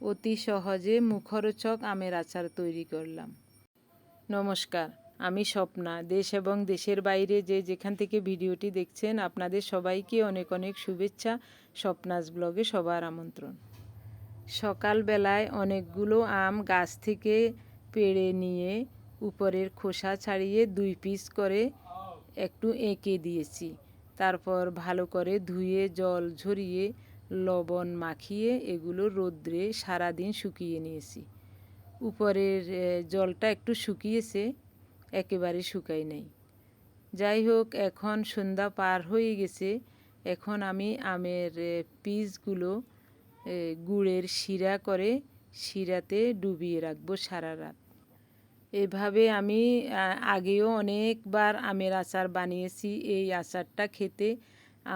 অতি সহজে মুখরোচক আমের আচার তৈরি করলাম। নমস্কার, আমি স্বপ্না। দেশ এবং দেশের বাইরে যে যেখান থেকে ভিডিওটি দেখছেন, আপনাদের সবাইকে অনেক অনেক শুভেচ্ছা। স্বপ্নাস ব্লগে সবার আমন্ত্রণ। সকালবেলায় অনেকগুলো আম গাছ থেকে পেড়ে নিয়ে উপরের খোসা ছাড়িয়ে দুই পিস করে একটু এঁকে দিয়েছি। তারপর ভালো করে ধুয়ে জল ঝরিয়ে লবণ মাখিয়ে এগুলো রোদ্রে সারাদিন শুকিয়ে নিয়েছি। উপরের জলটা একটু শুকিয়েছে, একেবারে শুকাই নাই। যাই হোক, এখন সন্ধ্যা পার হয়ে গেছে। এখন আমি আমের পিসগুলো গুড়ের শিরা করে শিরাতে ডুবিয়ে রাখব সারা রাত। এভাবে আমি আগেও অনেকবার আমের আচার বানিয়েছি। এই আচারটা খেতে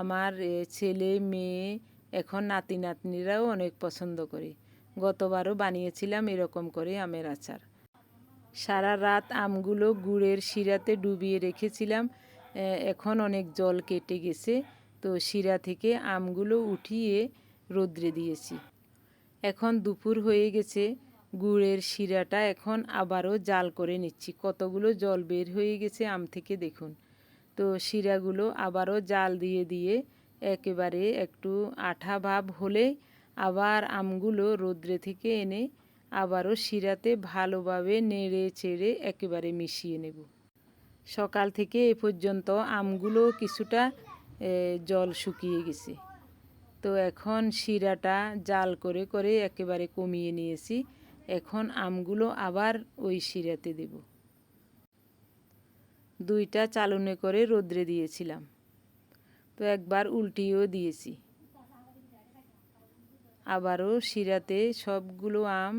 আমার ছেলে, মেয়ে এখন নাতি নাতনিরাও অনেক পছন্দ করে। গতবারও বানিয়েছিলাম এরকম করে আমের আচার। সারা রাত আমগুলো গুড়ের শিরাতে ডুবিয়ে রেখেছিলাম। এখন অনেক জল কেটে গেছে, তো শিরা থেকে আমগুলো উঠিয়ে রোদ্রে দিয়েছি। এখন দুপুর হয়ে গেছে, গুড়ের শিরাটা এখন আবারও জাল করে নিচ্ছি। কতগুলো জল বের হয়ে গেছে আম থেকে দেখুন। তো শিরাগুলো আবারও জাল দিয়ে দিয়ে একেবারে একটু আঠা ভাব হলে আবার আমগুলো রোদ্রে থেকে এনে আবারও শিরাতে ভালোভাবে নেড়ে চেড়ে একেবারে মিশিয়ে নেব। সকাল থেকে এ পর্যন্ত আমগুলো কিছুটা জল শুকিয়ে গেছে। তো এখন শিরাটা জাল করে করে একেবারে কমিয়ে নিয়েছি। এখন আমগুলো আবার ওই শিরাতে দেব। দুইটা চালনে করে রোদ্রে দিয়েছিলাম। তো একবার উল্টিয়েও দিয়েছি। আবারও শিরাতে সবগুলো আম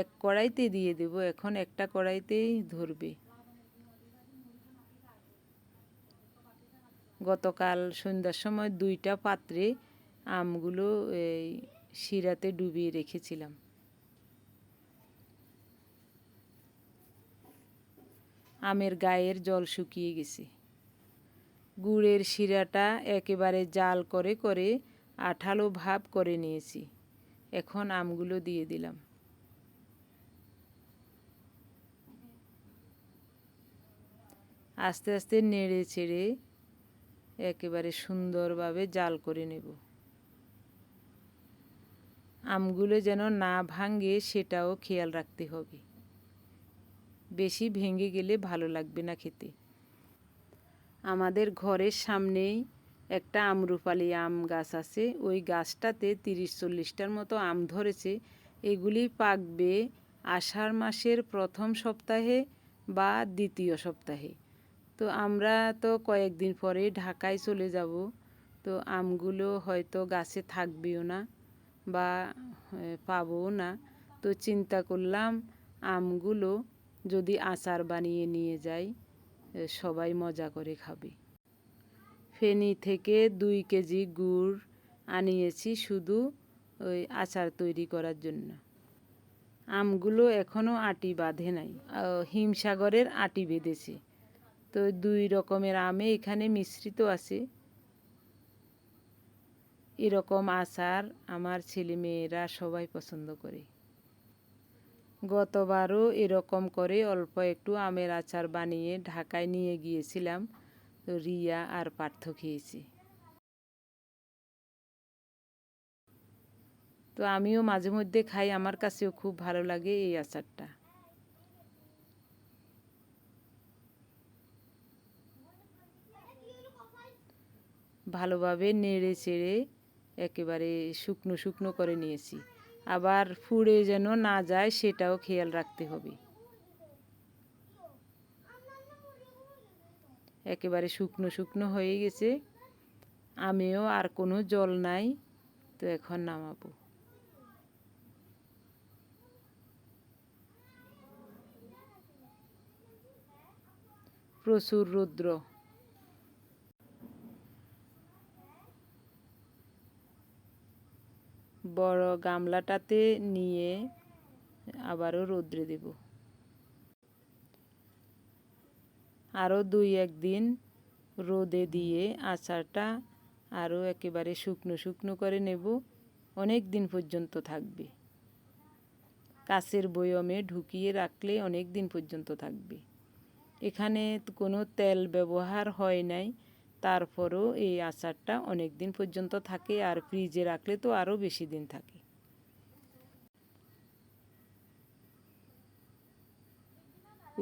এক কড়াইতে দিয়ে দেব, এখন একটা কড়াইতেই ধরবে। গতকাল সন্ধ্যার সময় দুইটা পাত্রে আমগুলো এই শিরাতে ডুবিয়ে রেখেছিলাম। আমের গায়ের জল শুকিয়ে গেছে। গুড়ের শিরাটা একেবারে জাল করে করে আঠালো ভাব করে নিয়েছি। এখন আমগুলো দিয়ে দিলাম। আস্তে আস্তে নেড়ে চেড়ে একেবারে সুন্দরভাবে জাল করে নেব। আমগুলো যেন না ভাঙে সেটাও খেয়াল রাখতে হবে। বেশি ভেঙে গেলে ভালো লাগবে না খেতে। আমাদের ঘরের সামনেই একটা আমরুপালি আম গাছ আছে। ওই গাছটাতে তিরিশ চল্লিশটার মতো আম ধরেছে। এগুলি পাকবে আষাঢ় মাসের প্রথম সপ্তাহে বা দ্বিতীয় সপ্তাহে। তো আমরা তো কয়েকদিন পরে ঢাকায় চলে যাব। তো আমগুলো হয়তো গাছে থাকবেও না বা পাবও না। তো চিন্তা করলাম আমগুলো যদি আচার বানিয়ে নিয়ে যাই। সবাই মজা করে খাবে। ফেনি থেকে দুই কেজি গুড় আনিয়েছি শুধু ওই আচার তৈরি করার জন্য। আমগুলো এখনও আটি বাঁধে নাই। হিমসাগরের আটি বেঁধেছে। তো দুই রকমের আমে এখানে মিশ্রিত আছে। এরকম আচার আমার ছেলে মেয়েরা সবাই পছন্দ করে। গতবারও এরকম করে অল্প একটু আমের আচার বানিয়ে ঢাকায় নিয়ে গিয়েছিলাম। তো রিয়া আর পার্থ খেয়েছি। তো আমিও মাঝে মধ্যে খাই, আমার কাছেও খুব ভালো লাগে এই আচারটা। ভালোভাবে নেড়ে চেড়ে একেবারে শুকনো শুকনো করে নিয়েছি। আবার ফুড়ে যেন না যায়, সেটাও খেয়াল রাখতে হবে। একেবারে শুকনো শুকনো হয়ে গেছে। আমিও আর কোনো জল নাই, তো এখন নামাবো। প্রচুর রৌদ্র। বড় গামলাটাতে নিয়ে আবারও রৌদ্রে দেব। আরও দুই একদিন রোদে দিয়ে আচারটা আরও একেবারে শুকনো শুকনো করে নেব। অনেক দিন পর্যন্ত থাকবে। কাছের বয়মে ঢুকিয়ে রাখলে অনেক দিন পর্যন্ত থাকবে। এখানে কোনো তেল ব্যবহার হয় নাই। তারপরও এই আচারটা অনেক দিন পর্যন্ত থাকে আর ফ্রিজে রাখলে তো আরও বেশি দিন থাকে।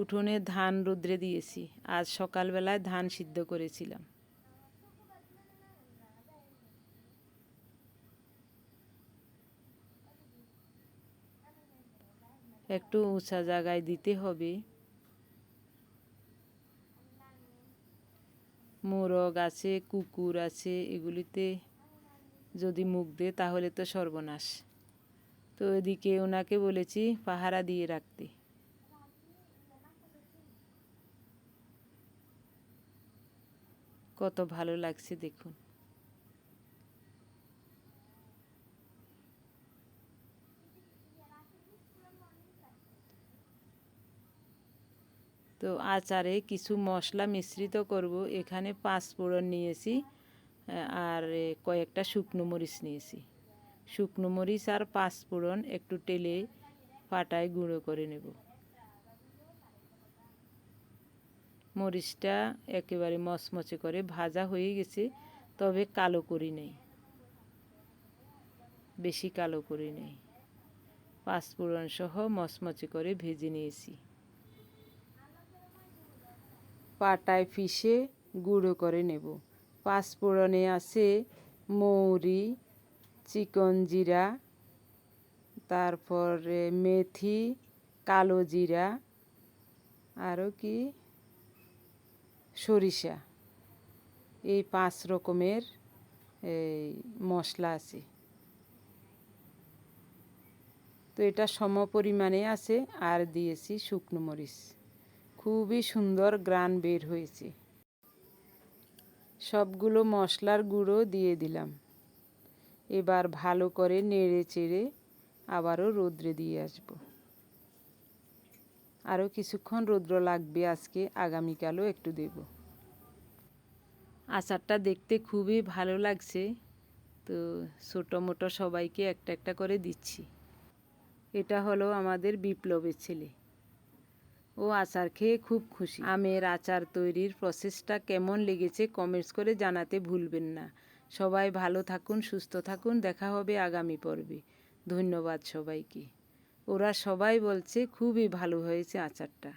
উঠোনে ধান রোদ্রে দিয়েছি, আজ সকালবেলায় ধান সিদ্ধ করেছিলাম। একটু উঁচা জায়গায় দিতে হবে। মোরগ আছে, কুকুর আছে, এগুলিতে যদি মুখ দেয় তাহলে তো সর্বনাশ। তো এদিকে ওনাকে বলেছি পাহারা দিয়ে রাখতে। কত ভালো লাগছে দেখুন। তো আচারে কিছু মশলা মিশ্রিত করব। এখানে পাঁচ ফোড়ন নিয়েছি, আর কয়েকটা শুকনো মরিচ নিয়েছি। শুকনো মরিচ আর পাঁচ ফোড়ন একটু টেলে পাটায় গুঁড়ো করে নেব। মরিচটা একেবারে মচমচে করে ভাজা হয়ে গেছে, তবে কালো করি নেই। বেশি কালো করি নেই। পাঁচফোড়ন সহ মচমচে করে ভেজে নিয়েছি। পাটায় পিষে গুঁড়ো করে নেব। পাঁচফোড়নে আছে মৌরি, চিকন জিরা, তারপরে মেথি, কালো জিরা আরও কি? সরিষা। এই পাঁচ রকমের, এই মশলা আছে। তো এটা সম পরিমাণে আছে, আর দিয়েছি শুকনো মরিচ। খুবই সুন্দর গ্রান বের হয়েছে। সবগুলো মশলার গুঁড়ো দিয়ে দিলাম। এবার ভালো করে নেড়ে চেড়ে আবারও রোদ্রে দিয়ে আসব। আরও কিছুক্ষণ রৌদ্র লাগবে, আজকে আগামীকালও একটু দেব। আচারটা দেখতে খুবই ভালো লাগছে, তো ছোটো মোটো সবাইকে একটা একটা করে দিচ্ছি। এটা হলো আমাদের বিপ্লবের ছেলে। ও আচার খেয়ে খুব খুশি। আমের আচার তৈরির প্রসেসটা কেমন লেগেছে কমেন্টস করে জানাতে ভুলবেন না। সবাই ভালো থাকুন, সুস্থ থাকুন। দেখা হবে আগামী পর্বে। ধন্যবাদ সবাইকে। ওরা সবাই বলছে, খুবই ভালো হয়েছে আচারটা।